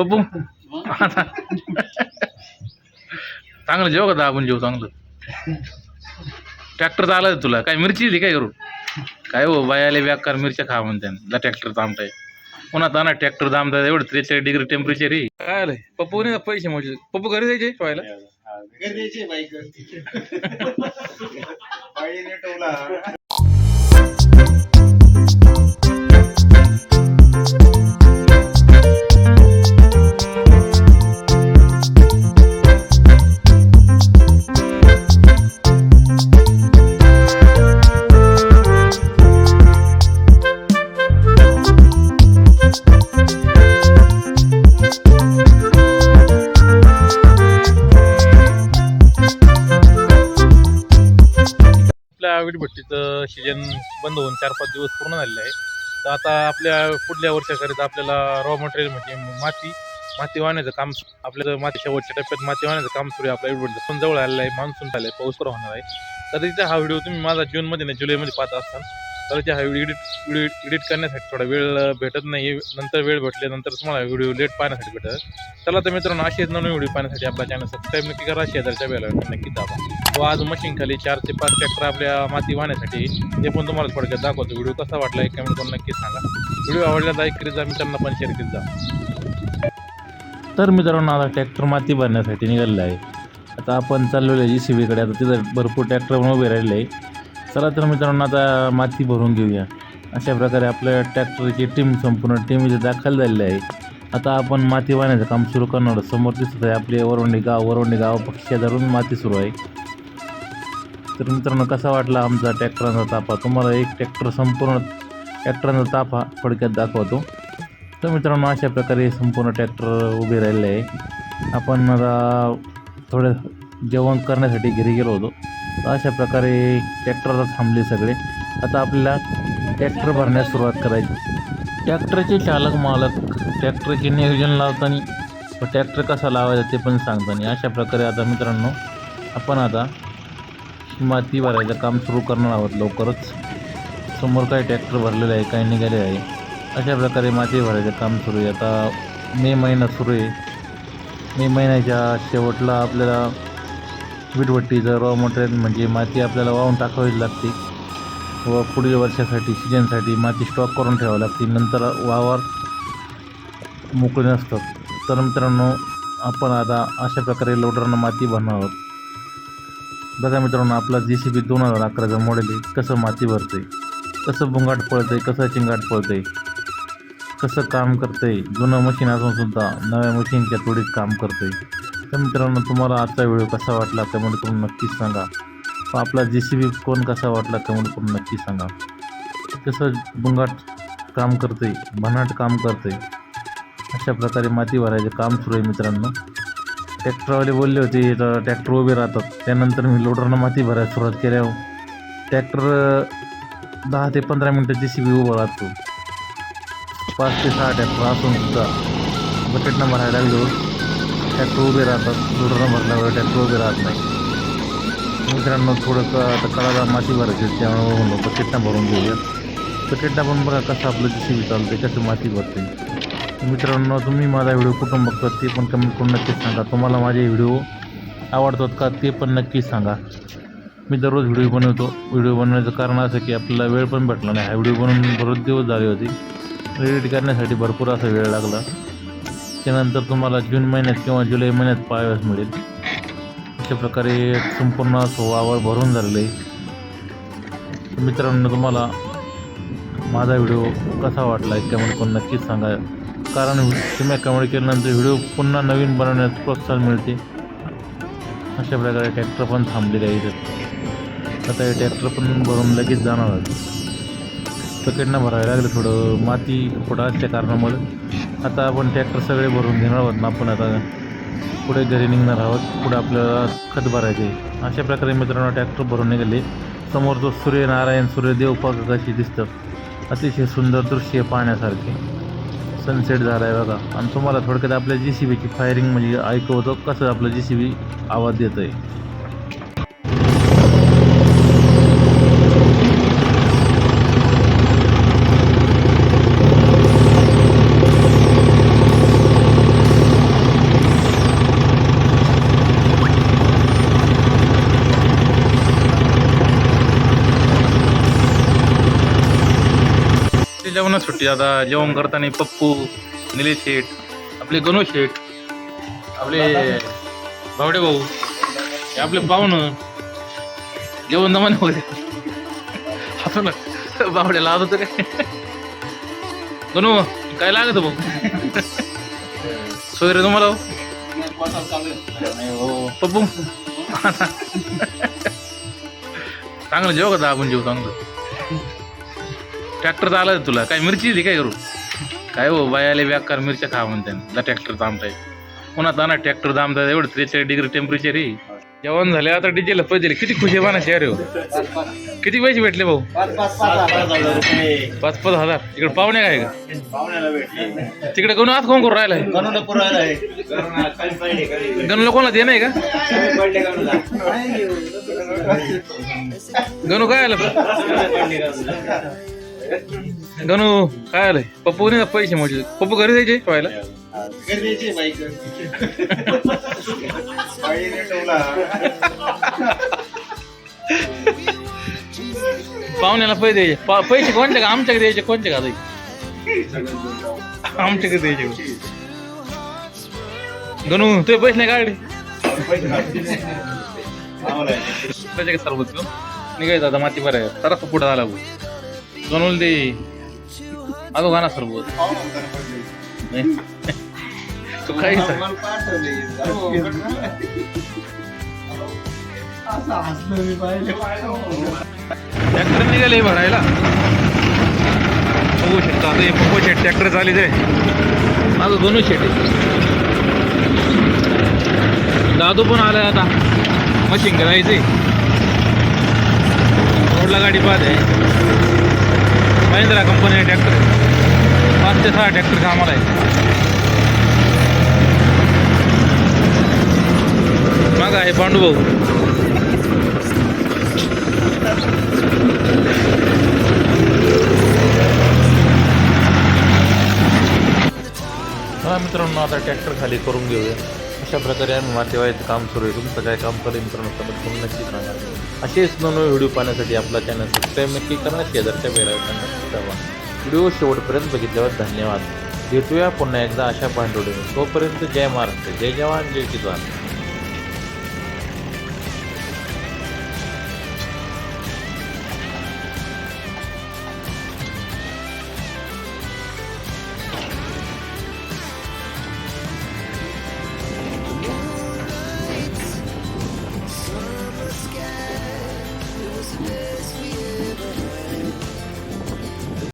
पप्पू. चांगलं जेव का आपण जेव चांगलं? ट्रॅक्टर चालत तुला. काय मिरची दिली काय करू काय हो बायाले बेकार मिरच्या खा म्हणते. ट्रॅक्टर थांबताय. पुन्हा ताना ट्रॅक्टर थांबतात एवढं त्रेचाळीस डिग्री टेम्परेचर आहे. काय आलंय? पप्पू नाही पैसे मोजे पप्पू घरी जायचे गरजेची बाईक भट्टीचं सीजन बंद होऊन चार पाच दिवस पूर्ण झालेलं आहे. तर आता आपल्या पुढल्या वर्षाकरिता आपल्याला रॉ मटेरियल म्हणजे माती माती वाहण्याचं काम आपल्या माती शेवटच्या टप्प्यात माती वाहण्याचं काम सुरू आहे. आपल्या वीटभट्टीचं पण जवळ आलेलं आहे. मान्सून झालं आहे. पाऊस सुरू होणार आहे. तर तिथे हा व्हिडिओ तुम्ही माझा जूनमध्ये नाही जुलैमध्ये पाहत असताल. तर इथे हा व्हिडिओ एडिट व्हिडिओ एडिट करण्यासाठी थोडा वेळ भेटत नाही. नंतर वेळ भेटल्यानंतर तुम्हाला व्हिडिओ लेट पाहण्यासाठी भेटत. चला तर मित्रांनो असेच नवीन व्हिडिओ पाहण्यासाठी आपला चॅनल सबस्क्राईब नक्की करा. शेजारच्या बेला नक्की दाबा. व आज मशीन खाली चार ते पाच ट्रॅक्टर आपल्या माती वाहण्यासाठी ते पण तुम्हाला थोडक्यात दाखवतो. व्हिडिओ कसा वाटला एक कमेंट करून नक्कीच सांगा. व्हिडिओ आवडला लाईक करीत जा मित्रांना पण शेअर करीत जा. तर मित्रांनो आता ट्रॅक्टर माती भरण्यासाठी निघालेलं आहे. आता आपण चाललेलो आहे जी सी बीकडे आता तिथं भरपूर ट्रॅक्टर पण उभे राहिले आहे. चला तर मित्रांनो आता माती भरून घेऊया. अशा प्रकारे आपल्या ट्रॅक्टरची टीम संपूर्ण टीम इथे दाखल झालेली आहे. आता आपण माती वाहण्याचं काम सुरू करणार समोर दिसत आहे आपले वरवंडी गाव. वरवंडी गाव पक्षी धरून माती सुरू आहे. तर मित्रांनो कसा वाटला आमचा ट्रॅक्टरांचा ताफा? तुम्हाला एक ट्रॅक्टर संपूर्ण ट्रॅक्टरांचा ताफा थोडक्यात दाखवतो. तर मित्रांनो अशा प्रकारे संपूर्ण ट्रॅक्टर उभे राहिलेले आहे. आपण आता थोडं जेवण करण्यासाठी घरी गेलो होतो. तर अशा प्रकारे ट्रॅक्टरला थांबले सगळे. आता आपल्याला ट्रॅक्टर भरण्यास सुरुवात करायची. ट्रॅक्टरचे चालक मालक ट्रॅक्टरचे नियोजन लावताना ट्रॅक्टर कसा लावायचा ते पण सांगताना. अशा प्रकारे आता मित्रांनो आपण आता माती भरायचं काम सुरू करणार आहोत लवकरच. समोर काही ट्रॅक्टर भरलेले आहे काही निघाले आहे. अशा प्रकारे माती भरायचं काम सुरू आहे. आता मे महिना सुरू आहे. मे महिन्याच्या शेवटला आपल्याला वीटभट्टीचं रॉ मटेरियल म्हणजे माती आपल्याला वाहून टाकावीच लागते व पुढील वर्षासाठी सीजनसाठी माती स्टॉक करून ठेवावी लागते. नंतर वावर मोकळे नसतात. तर मित्रांनो आपण आता अशा प्रकारे लोडरनं माती भरणार आहोत. बघा मित्रांनो आपला जी सी बी दोन हजार अकराचं मॉडेल आहे. कसं माती भरते कसं बुंगाट पळते कसं चिंगाट पळते कसं काम करते जुनं मशीन असून सुद्धा नव्या मशीनच्या तोडीत काम करते तर मित्रांनो तुम्हाला आजचा व्हिडिओ कसा वाटला कमेंट करून नक्कीच सांगा. व आपला जे सी बी कोण कसा वाटला कमेंट करून नक्कीच सांगा. कसं बुंगाट काम करते भन्नाट काम करते अशा प्रकारे माती भरायचे काम सुरू आहे मित्रांनो. ट्रॅक्टरवाले बोलले होते तर ट्रॅक्टर उभे राहतात. त्यानंतर मी लोडरनं माती भरायला सुरुवात केल्यावर ट्रॅक्टर दहा ते पंधरा मिनटं जे सी बी उभा राहतो. पाच ते सहा ट्रॅक्टर असून सुद्धा बकेटनं भरायला लागलो हो. ट्रॅक्टर उभे राहतात लोडरनं भरल्यावर ट्रॅक्टर उभे राहत नाही. मित्रांनो थोडंसं आता कळाला माती भरायची त्यामुळे म्हणलो बकेटनं भरून घेऊया बकेटनं पण बघा कसं आपलं जे सी बी चालते कसं माती भरते मित्रांनो तुम्ही माझा व्हिडिओ कुठून बघतात ते पण कमेंट करून नक्कीच सांगा. तुम्हाला माझे व्हिडिओ आवडतात का ते पण नक्कीच सांगा. मी दररोज व्हिडिओ बनवतो. व्हिडिओ बनवण्याचं कारण असं की आपल्याला वेळ पण भेटला नाही. हा व्हिडिओ बनवून बरेच दिवस झाले होते. एडिट करण्यासाठी भरपूर असा वेळ लागला. त्यानंतर तुम्हाला जून महिन्यात किंवा जुलै महिन्यात पाहावयास मिळेल. अशा प्रकारे संपूर्ण असं वावर भरून झालेलं आहे. मित्रांनो तुम्हाला माझा व्हिडिओ कसा वाटला आहे कमेंट करून नक्कीच सांगा. कारण तुम्ही कमेंट केल्यानंतर व्हिडिओ पुन्हा नवीन बनवण्यास प्रोत्साहन मिळते. अशा प्रकारे ट्रॅक्टर पण थांबलेले आहे आता हे ट्रॅक्टर पण भरून लगेच जाणार आहेत पकेटनं भरायला लागलं थोडं. माती फुटाच्या कारणामुळे. आता आपण ट्रॅक्टर सगळे भरून घेणार आहोत ना आपण आता. पुढे घरी निघणार आहोत. पुढे आपल्याला खत भरायचे आहे. अशा प्रकारे मित्रांनो ट्रॅक्टर भरून निघाले. समोर तो सूर्यनारायण सूर्यदेव पग कशी दिसतं. अतिशय सुंदर दृश्य पाहण्यासारखे. सनसेट झाला आहे बघा. आणि तुम्हाला थोडक्यात आपल्या जी सी बीची फायरिंग म्हणजे ऐकवतो कसं आपलं जी सी बी आवाज देतं आहे जेवणात सुट्टी. आता जेवण करताना पप्पू निलेश शेठ आपले गणू शेठ आपले बावडे भाऊ हे आपले पाहुणं. जेवण जमाने वगैरे असं ना बावड्या लावत होतं काय गणू काय लागत भाऊ? सोय रे तुम्हाला? हो पप्पू. चांगलं जेव का आपण जेव चांगलं? ट्रॅक्टर आला तुला. काय मिरची दे काय करू काय हो बायाले बेकार मिरच्या खा म्हणते. ट्रॅक्टर थांबताय. पुन्हा जाणार ट्रॅक्टर थांबता एवढं त्रेचाळीस डिग्री टेम्परेचर आहे. जेवण झाले आता डीजेला पैसे दिले. किती खुशी आहे शहर हो. किती पैसे भेटले भाऊ? पाच पाच हजार. इकडे पाहुणे काय का? तिकडे कोण आज कोण करू राहिलाय? गणूला गणू लोकांना दे नाही का? गणू काय आलं? गणू काय आलंय? पप्पू नाही पैसे मोजले पप्पू घरी द्यायचे पाहायला पाहुण्याला पैसे द्यायचे. पा- पैसे कोणते का? आमच्याकडे द्यायचे कोणते का आमच्याकडे द्यायचे. गणू ते पैसे नाही काढले? त्याच्या आहे. सरबत निघायचं आता माती बरं आहे तर पुढे झाला गणूला दे अगो सरबत. तू काही. ट्रॅक्टर निघाले भरायला बघू शकता आता हे पप्पू शेट ट्रॅक्टर चाली ते माझं दोनच शेट आहे दादू पण आलाय आता मशीन करायचे रोडला गाडी पाहते महिंद्रा कंपनी ट्रॅक्टर पाच ते सहा ट्रॅक्टर कामाला आहे. मग आहे पांडुभाऊ. मित्रांनो आता ट्रॅक्टर खाली करून घेऊया. अशा प्रकारे आम्ही माती काम सुरू आहे. तुमचं काय काम करेल मित्रांनो तुम्ही नक्की सांगा असेच नवनवे व्हिडिओ पाहण्यासाठी आपला चॅनल सबस्क्राईब नक्की करा शेजारच्या बेलायकांना दाबा व्हिडिओ शेवटपर्यंत बघितल्यावर धन्यवाद. भेटूया पुन्हा एकदा अशा पांडुडीने तोपर्यंत जय महाराष्ट्र जय जवान जय किसान.